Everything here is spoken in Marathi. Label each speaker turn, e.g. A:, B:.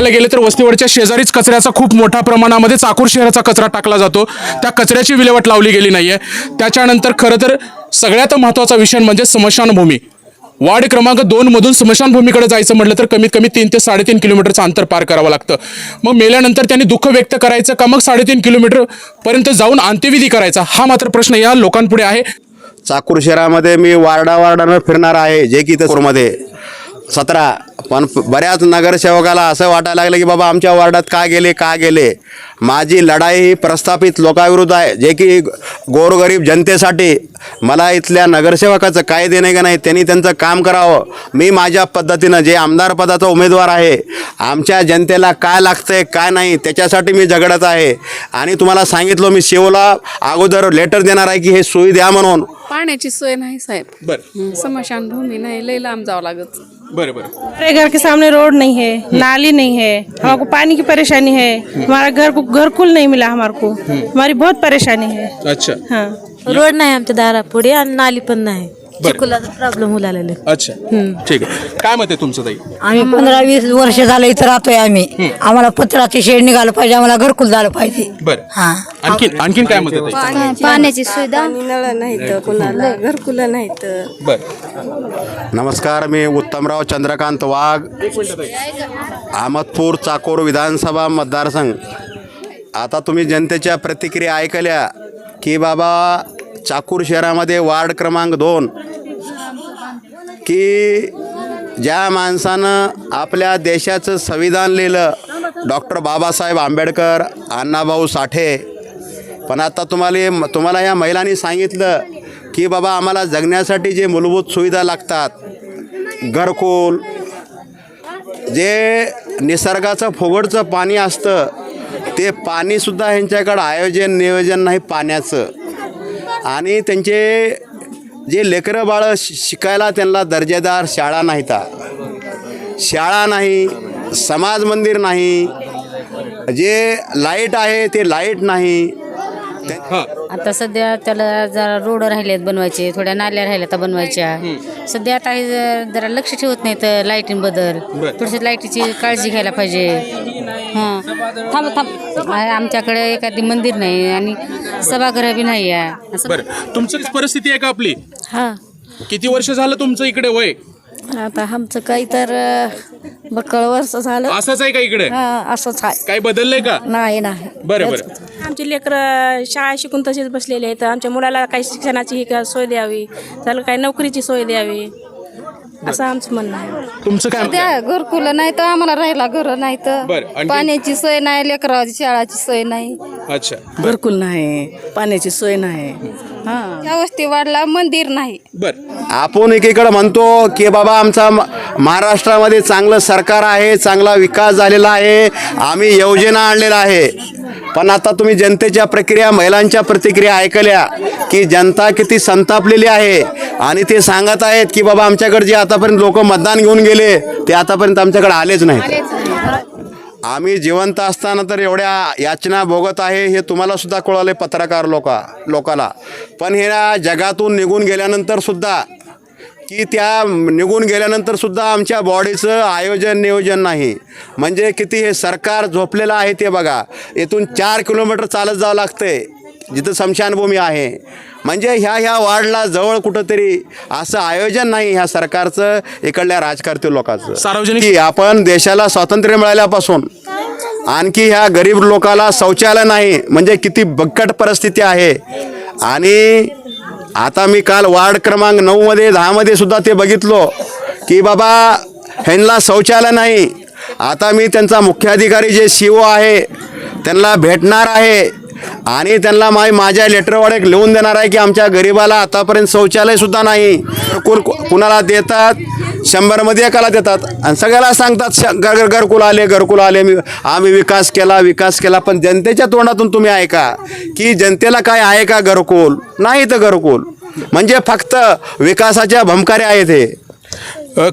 A: बघायला गेले तर वस्तीवरच्या शेजारीच कचऱ्याचा खूप मोठ्या प्रमाणामध्ये चाकूर शहराचा कचरा टाकला जातो. त्या कचऱ्याची विल्हेवाट लावली गेली नाही आहे त्याच्यानंतर खरं तर सगळ्यात महत्त्वाचा विषय म्हणजे स्मशानभूमी. वार्ड क्रमांक दोनमधून स्मशानभूमीकडे जायचं म्हटलं तर कमीत कमी तीन ते साडेतीन किलोमीटरचं अंतर पार करावं लागतं. मग मेल्यानंतर त्यांनी दुःख व्यक्त करायचं का? मग साडेतीन किलोमीटरपर्यंत जाऊन अंत्यविधी करायचा? हा मात्र प्रश्न या लोकांपुढे आहे.
B: चाकूर शहरामध्ये मी वार्डा वार्डानं फिरणार आहे जे की तसमध्ये सतरा. पण बऱ्याच नगरसेवकाला असं वाटायला लागलं की बाबा आमच्या वार्डात का गेले का गेले? माझी लढाई ही प्रस्थापित लोकांविरुद्ध आहे. जे की गोरगरीब जनतेसाठी मला इथल्या नगरसेवकाचं काय देणे का नाही त्यांनी त्यांचं काम करावं. मी माझ्या पद्धतीनं जे आमदार पदाचा उमेदवार आहे आमच्या जनतेला काय लागतंय काय नाही त्याच्यासाठी मी झगडत आहे. आणि तुम्हाला सांगितलं मी शिवला अगोदर लेटर देणार आहे की हे सोयी द्या म्हणून.
C: पाण्याची सोय नाही साहेब.
A: बरं.
C: समशान भूमी नाही लई लांब जावं लागत.
A: बरं बरे.
D: हमारे घर के सामने रोड नहीं है नाली नहीं है हमारे पानी की परेशानी है हमारा घर को घर कुल नहीं मिला हमारे को। हमारी बहुत परेशानी है।
A: अच्छा।
D: हाँ।
E: रोड नाही तो दारापुढे आणि नाली पण नाही। चिखलाचा प्रॉब्लेम होऊ लागलेला
A: अच्छा. ठीक आहे. काय मत आहे तुमचं ताई?
F: आम्ही पंधरा वीस वर्ष झालं इथं राहतोय आम्ही. आम्हाला पत्राची शेड निघालं पाहिजे आम्हाला घरकुल झालं पाहिजे.
A: बरं.
F: हा.
A: आणखीन आणखीन काय मत आहे ताई?
G: पाण्याची सुविधा.
C: नळ नाहीत कुणाला घरकुलं नाहीत.
A: बरं.
B: नमस्कार मी उत्तमराव चंद्रकांत वाघ. अहमदपूर चाकोर विधानसभा मतदारसंघ. आता तुम्ही जनतेच्या प्रतिक्रिया ऐकल्या की बाबा चाकूर शहरामध्ये वार्ड क्रमांक दोन की ज्या माणसानं आपल्या देशाचं संविधान लिहिलं डॉक्टर बाबासाहेब आंबेडकर अण्णाभाऊ साठे पण आता तुम्हाला तुम्हाला या महिलांनी सांगितलं की बाबा आम्हाला जगण्यासाठी जे मूलभूत सुविधा लागतात घरकुल जे निसर्गाचं फुगडचं पाणी असतं ते पाणीसुद्धा ह्यांच्याकडं आयोजन नियोजन नाही पाण्याचं. आणि त्यांचे जे लेकरं बाळं शि- शिकायला त्यांना दर्जेदार शाळा नाहीता. शाळा नाही समाज मंदिर नाही जे लाइट आहे ते लाइट नाही.
G: आता सध्या त्याला जरा रोड राहिलेत बनवायचे थोड्या नाल्या राहिल्या तर बनवायच्या. सध्या आता हे जरा लक्ष ठेवत नाही तर लाईटींबद्दल थोडीशी लाईटीची काळजी घ्यायला पाहिजे. हां. थांब थांब. आमच्याकडे एखादी मंदिर नाही आणि सभागृह बी नाही आहे. असं
A: बरं. तुमचं परिस्थिती आहे का आपली?
E: हा.
A: किती वर्ष झालं तुमचं इकडे वय?
E: आता आमचं काही तर बक्कळ वर्ष झालं.
A: असंच आहे का इकडे?
E: हा असंच आहे.
A: काय बदललंय का?
E: नाही नाही.
A: बरं बरं.
D: आमची लेकरं शाळा शिकून तसेच बसलेले आहेत. आमच्या मुलाला काही शिक्षणाची ही का सोय द्यावी. त्याला काही नोकरीची सोय द्यावी. असं आमचं म्हणणं आहे.
A: तुमचं काय?
G: त्या घरकुलं नाही तर आम्हाला राहायला घर नाही
A: बरं,
G: तर? पाण्याची सोय नाही लेकराची शाळाची सोय नाही.
A: अच्छा
C: घरकुल नाही पाण्याची सोय नाही. हा.
G: त्या वस्ती वाढला मंदिर नाही.
A: बरं.
B: आपण एकीकडे म्हणतो की बाबा आमचा म- महाराष्ट्रामध्ये चांगलं सरकार आहे चांगला विकास झालेला आहे आम्ही योजना आणलेला आहे. पण आता तुम्ही जनतेच्या प्रक्रिया महिलांच्या प्रतिक्रिया ऐकल्या. की जनता किती संतापलेली आहे. आणि ते सांगत आहेत की बाबा आमच्याकडे जे आतापर्यंत लोक मतदान घेऊन गेले ते आतापर्यंत आमच्याकडे आलेच नाहीत. आम्ही जिवंत असताना तर एवढ्या याचना भोगत आहे हे तुम्हाला सुद्धा कळवले पत्रकार लोका लोकाला. पण हे जगातून निघून गेल्यानंतर सुद्धा की त्या निघून गेल्यानंतर सुद्धा आमच्या बॉडीचं आयोजन नियोजन नाही. म्हणजे किती हे सरकार झोपलेलं आहे ते बघा. इथून चार किलोमीटर चालत जावं लागतंय. जिथं स्मशानभूमी आहे. म्हणजे ह्या ह्या वार्डला जवळ कुठंतरी असं आयोजन नाही ह्या सरकारचं इकडल्या राजकारती लोकांचं.
A: सार्वजनिक-
B: की आपण देशाला स्वातंत्र्य मिळाल्यापासून आणखी ह्या गरीब लोकाला शौचालय नाही म्हणजे किती बक्कट परिस्थिती आहे. आणि आता मी काल वार्ड क्रमांक नऊमध्ये दहामध्ये सुद्धा ते बघितलो की बाबा ह्यांना शौचालय नाही. आता मी त्यांचा मुख्याधिकारी जे सी ओ आहे त्यांना भेटणार आहे. आणि त्यांना मा माझ्या लेटरवर एक लिहून देणार आहे की आमच्या गरिबाला आतापर्यंत शौचालयसुद्धा नाही. कुल कुणाला देतात? शंभरमध्ये एकाला देतात. आणि सगळ्याला सांगतात श घर घर घरकुल आले घरकुल आले. मी आम्ही विकास केला विकास केला पण जनतेच्या तोंडातून तुम्ही ऐका की जनतेला काय आहे का घरकुल? नाही तर घरकुल. म्हणजे फक्त विकासाच्या भमकाऱ्या आहेत हे.